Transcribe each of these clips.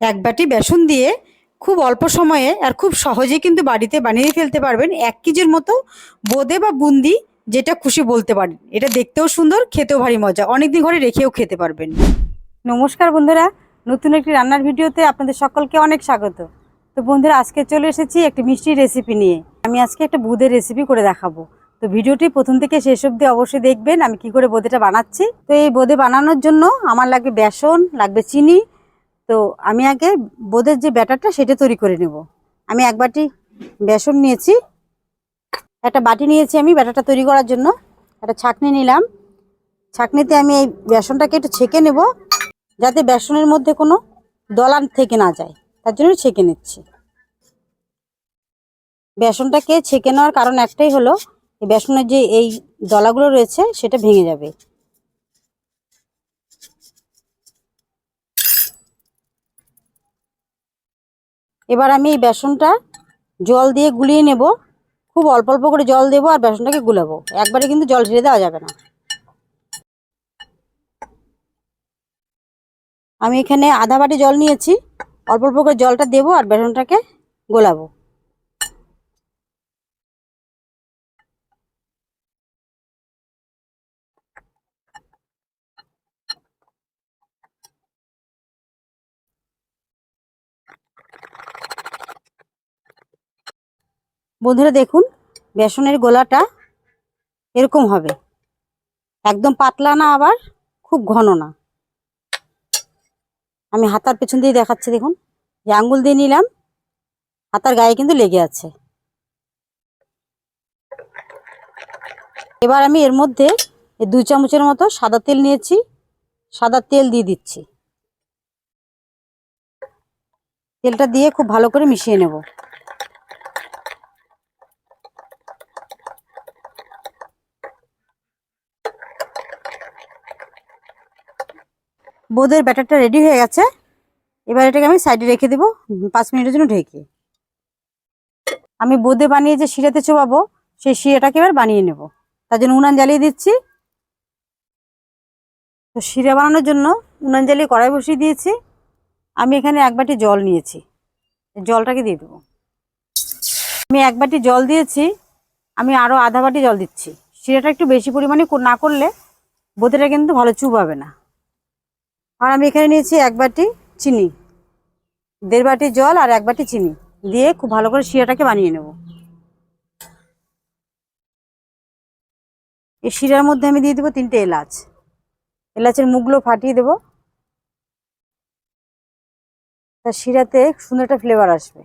এক বাটি বেসন দিয়ে খুব অল্প সময়ে আর খুব সহজে কিন্তু বাড়িতে বানিয়ে ফেলতে পারবেন এক কেজির মতো বোঁদে বা বুন্দি, যেটা খুশি বলতে পারেন। এটা দেখতেও সুন্দর, খেতেও ভারী মজা। অনেকদিন ঘরে রেখেও খেতে পারবেন। নমস্কার বন্ধুরা, নতুন একটি রান্নার ভিডিওতে আপনাদের সকলকে অনেক স্বাগত। তো বন্ধুরা, আজকে চলে এসেছি একটি মিষ্টি রেসিপি নিয়ে। আমি আজকে একটা বুদের রেসিপি করে দেখাবো। তো ভিডিওটি প্রথম থেকে শেষ অবধি অবশ্যই দেখবেন আমি কি করে বোঁদেটা বানাচ্ছি। তো এই বোঁদে বানানোর জন্য আমার লাগবে বেসন, লাগবে চিনি তো আমি আগে বোঁদের যে ব্যাটারটা সেটা তৈরি করে নেব। আমি এক বাটি বেসন নিয়েছি। একটা বাটি নিয়েছি আমি ব্যাটারটা তৈরি করার জন্য। একটা ছাকনি নিলাম। ছাকনিতে আমি এই বেসনটাকে একটু ছেঁকে নেব যাতে বেসনের মধ্যে কোনো দলান থেকে না যায়। তার জন্য ছেঁকে নিচ্ছি। বেসনটাকে ছেঁকে নেওয়ার কারণ একটাই হলো বেসনের যে এই দলাগুলো রয়েছে সেটা ভেঙে যাবে। এবার আমি এই বেসনটা জল দিয়ে গুলিয়ে নেব। খুব অল্প অল্প করে জল দেবো আর বেসনটাকে গুলাবো। একবারে কিন্তু জল ঢেলে দেওয়া যাবে না। আমি এখানে আধা বাটি জল নিয়েছি। অল্প অল্প করে জলটা দেবো আর বেসনটাকে গোলাবো। বন্ধুরা দেখুন, বেসনের গোলাটা এরকম হবে। একদম পাতলা না আবার, খুব ঘন না। আমি হাতার পেছন দিয়ে দেখাচ্ছি, দেখুন। যে আঙ্গুল দিয়ে নিলাম, হাতার গায়ে কিন্তু লেগে আছে। এবার আমি এর মধ্যে দুই চামচের মতো সাদা তেল নিয়েছি, সাদা তেল দিয়ে দিচ্ছি। তেলটা দিয়ে খুব ভালো করে মিশিয়ে নেব। বোঁদের ব্যাটারটা রেডি হয়ে গেছে। এবার এটাকে আমি সাইডে রেখে দেবো। পাঁচ মিনিটের জন্য ঢেকে। আমি বোঁদে বানিয়ে যে শিরাতে চোবাবো, সেই শিরাটাকে এবার বানিয়ে নেব। তার জন্য উনান জ্বালিয়ে দিচ্ছি। তো শিরা বানানোর জন্য উনান জ্বালিয়ে কড়াই বসিয়ে দিয়েছি। আমি এখানে এক বাটি জল নিয়েছি। জলটাকে দিয়ে দেবো। আমি এক বাটি জল দিয়েছি। আমি আরও আধা বাটি জল দিচ্ছি। শিরাটা একটু বেশি পরিমাণে না করলে বোঁদেটা কিন্তু ভালো চুবাবে না। আর আমি এখানে নিয়েছি এক বাটি চিনি, দেড় বাটি জল আর এক বাটি চিনি দিয়ে খুব ভালো করে শিরাটাকে বানিয়ে নেব। এই শিরার মধ্যে আমি দিয়ে দেবো তিনটে এলাচ। এলাচের মুখগুলো ফাটিয়ে দেবো। তার শিরাতে সুন্দর একটা ফ্লেভার আসবে।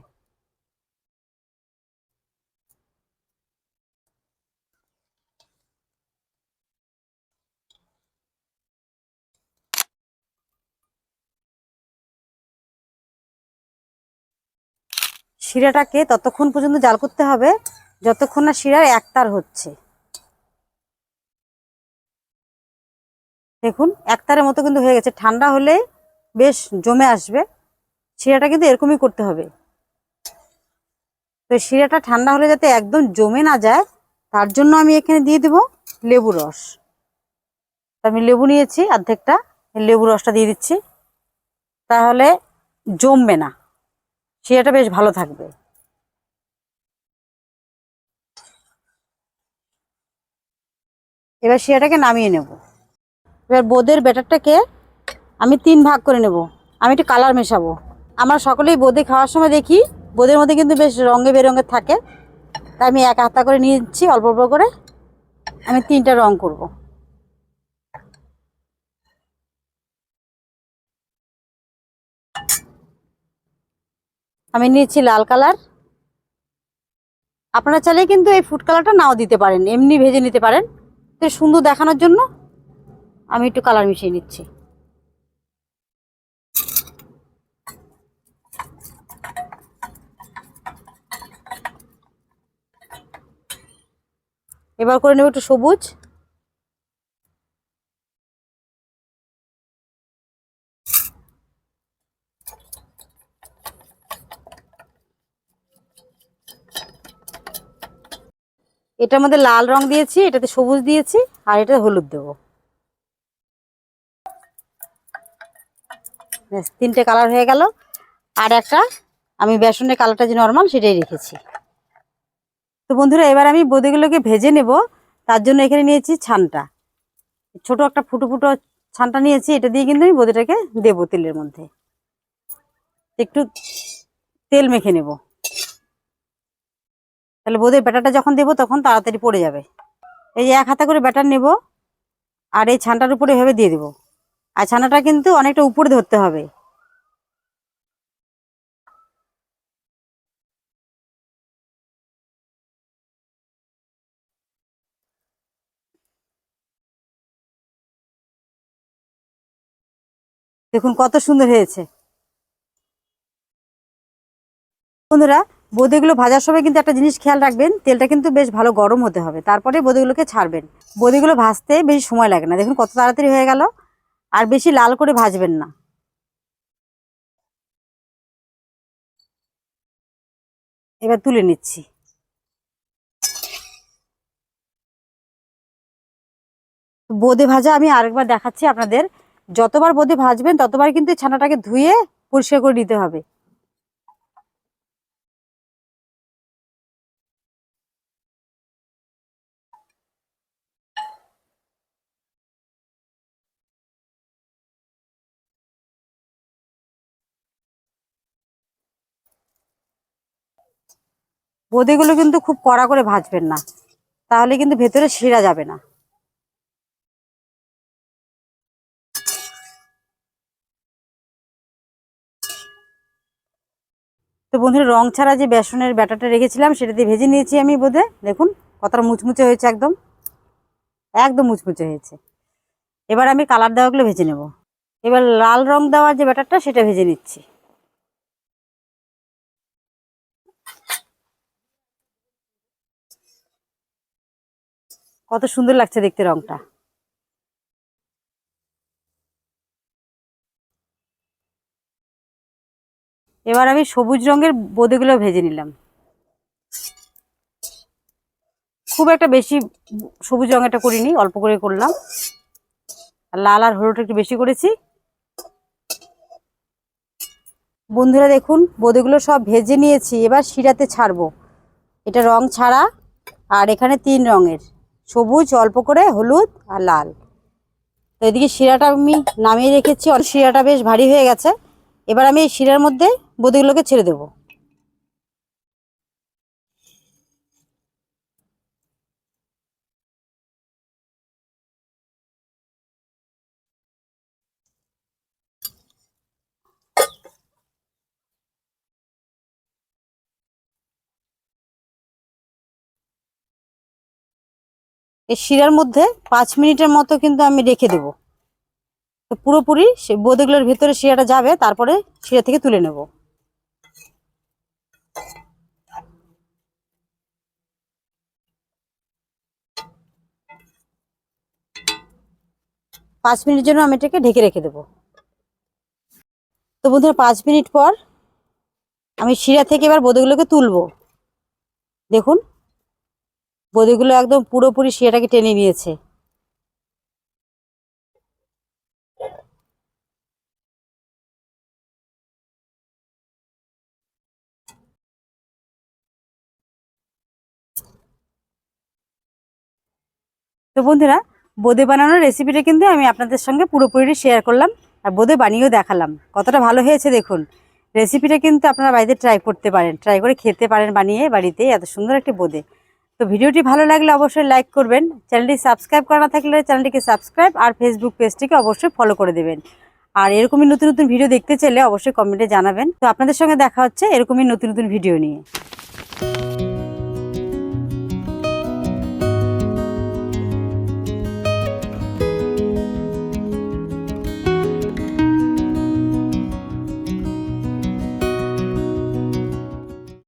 শিরাটাকে ততক্ষণ পর্যন্ত জাল করতে হবে, যতক্ষণ না শিরার একতার হচ্ছে। দেখুন, একতারের মতো কিন্তু হয়ে গেছে। ঠান্ডা হলে বেশ জমে আসবে। শিরাটা কিন্তু এরকমই করতে হবে। তো শিরাটা ঠান্ডা হলে যাতে একদম জমে না যায়, তার জন্য আমি এখানে দিয়ে দেব লেবু রস। আমি লেবু নিয়েছি, অর্ধেকটা। লেবু রসটা দিয়ে দিচ্ছি। তাহলে জমবে না। শিরাটা বেশ ভালো থাকবে। এবার শিরাটাকে নামিয়ে নেব। এবার বোঁদের ব্যাটারটাকে আমি তিন ভাগ করে নেব। আমি একটু কালার মেশাবো। আমরা সকলেই বোঁদে খাওয়ার সময় দেখি, বোঁদের মধ্যে কিন্তু বেশ রঙে বেরঙের থাকে। তাই আমি এক হাতা করে নিয়েছি অল্প অল্প করে। আমি তিনটা রং করব। আমি নিয়েছি লাল কালার। আপনারা চাইলে কিন্তু এই ফুড কালারটা নাও দিতে পারেন, এমনি ভেজে নিতে পারেন। তো সুন্দর দেখানোর জন্য আমি একটু কালার মিশিয়ে নিচ্ছি। এবার করে নেব একটু সবুজ। এটার মধ্যে লাল রং দিয়েছি, এটাতে সবুজ দিয়েছি, আর এটা হলুদ দেবো। তিনটে কালার হয়ে গেল। আর একটা, আমি বেসনের কালারটা যে নর্মাল সেটাই রেখেছি। তো বন্ধুরা, এবার আমি বোঁদেগুলোকে ভেজে নেব। তার জন্য এখানে নিয়েছি ছানটা। ছোট একটা ফুটো ফুটো ছানটা নিয়েছি, এটা দিয়ে কিন্তু আমি বোঁদেটাকে দেবো তেলের মধ্যে। একটু তেল মেখে নেব। তাহলে বোঁদের ব্যাটারটা যখন দেবো তখন তাড়াতাড়ি পড়ে যাবে। এই যে এক হাতে করে ব্যাটার নেব আর এই ছানটার উপরে এভাবে দিয়ে দেবো। আর ছানাটা কিন্তু অনেকটা উপরে ধরতে হবে। দেখুন কত সুন্দর হয়েছে। বন্ধুরা বোঁদেগুলো ভাজার সময় কিন্তু একটা জিনিস খেয়াল রাখবেন, তেলটা কিন্তু বেশ ভালো গরম হতে হবে। তারপরে বোঁদেগুলোকে ছাড়বেন। বোঁদেগুলো ভাজতে বেশি সময় লাগে না। দেখুন কত তাড়াতাড়ি হয়ে গেল। আর বেশি লাল করে ভাজবেন না। এবার তুলে নিচ্ছি। বোঁদে ভাজা আমি আরেকবার দেখাচ্ছি আপনাদের। যতবার বোঁদে ভাজবেন, ততবার কিন্তু ছানাটাকে ধুয়ে পরিষ্কার করে নিতে হবে। বোঁদেগুলো কিন্তু খুব কড়া করে ভাজবেন না। তাহলে কিন্তু ভেতরে শিরা যাবে না। তো বন্ধুরা, রং ছাড়া যে বেসনের ব্যাটারটা রেখেছিলাম, সেটা দিয়ে ভেজে নিয়েছি আমি বোধে দেখুন, কতটা মুচমুচে হয়েছে একদম। একদম মুচমুচে হয়েছে। এবার আমি কালার দেওয়াগুলো ভেজে নেব। এবার লাল রং দেওয়ার যে ব্যাটারটা, সেটা ভেজে নিচ্ছি। কত সুন্দর লাগছে দেখতে রংটা। এবার আমি সবুজ রঙের বোঁদেগুলো ভেজে নিলাম। খুব একটা বেশি সবুজ রঙেরটা করিনি, অল্প করে করলাম। আর লাল আর হলুদ একটু বেশি করেছি। বন্ধুরা দেখুন, বোঁদেগুলো সব ভেজে নিয়েছি, এবার শিরাতে ছাড়বো। এটা রং ছাড়া, আর এখানে তিন রঙের। সবুজ, অল্প করে হলুদ আর লাল। তো এদিকে শিরাটা আমি নামিয়ে রেখেছি। শিরাটা বেশ ভারী হয়ে গেছে। এবার আমি এই শিরার মধ্যে বদিগুলোকে ছেড়ে দেবো। এই শিরার মধ্যে পাঁচ মিনিটের মতো কিন্তু আমি রেখে দেব। তো পুরোপুরি সে বোঁদেগুলোর ভেতরে শিরাটা যাবে, তারপরে শিরা থেকে তুলে নেব। পাঁচ মিনিটের জন্য আমি এটাকে ঢেকে রেখে দেব। তো বন্ধুরা, পাঁচ মিনিট পর আমি শিরা থেকে এবার বোঁদেগুলোকে তুলবো। দেখুন বদিগুলো একদম পুরোপুরি শিয়াটাকে টেনে নিয়েছে। তো বন্ধুরা, বোঁদে বানানোর রেসিপিটা কিন্তু আমি আপনাদের সঙ্গে পুরোপুরি শেয়ার করলাম আর বোঁদে বানিয়েও দেখালাম। কতটা ভালো হয়েছে দেখুন। রেসিপিটা কিন্তু আপনারা বাড়িতে ট্রাই করতে পারেন ট্রাই করে খেতে পারেন বানিয়ে বাড়িতে, এত সুন্দর একটি বোঁদে। তো ভিডিওটি ভালো লাগলে অবশ্যই লাইক করবেন। চ্যানেলটি সাবস্ক্রাইব করা না থাকলে চ্যানেলটিকে সাবস্ক্রাইব আর ফেসবুক পেজটিকে অবশ্যই ফলো করে দেবেন। আর এরকমই নতুন নতুন ভিডিও দেখতে চাইলে অবশ্যই কমেন্টে জানাবেন। তো আপনাদের সঙ্গে দেখা হচ্ছে এরকমই নতুন নতুন ভিডিও নিয়ে।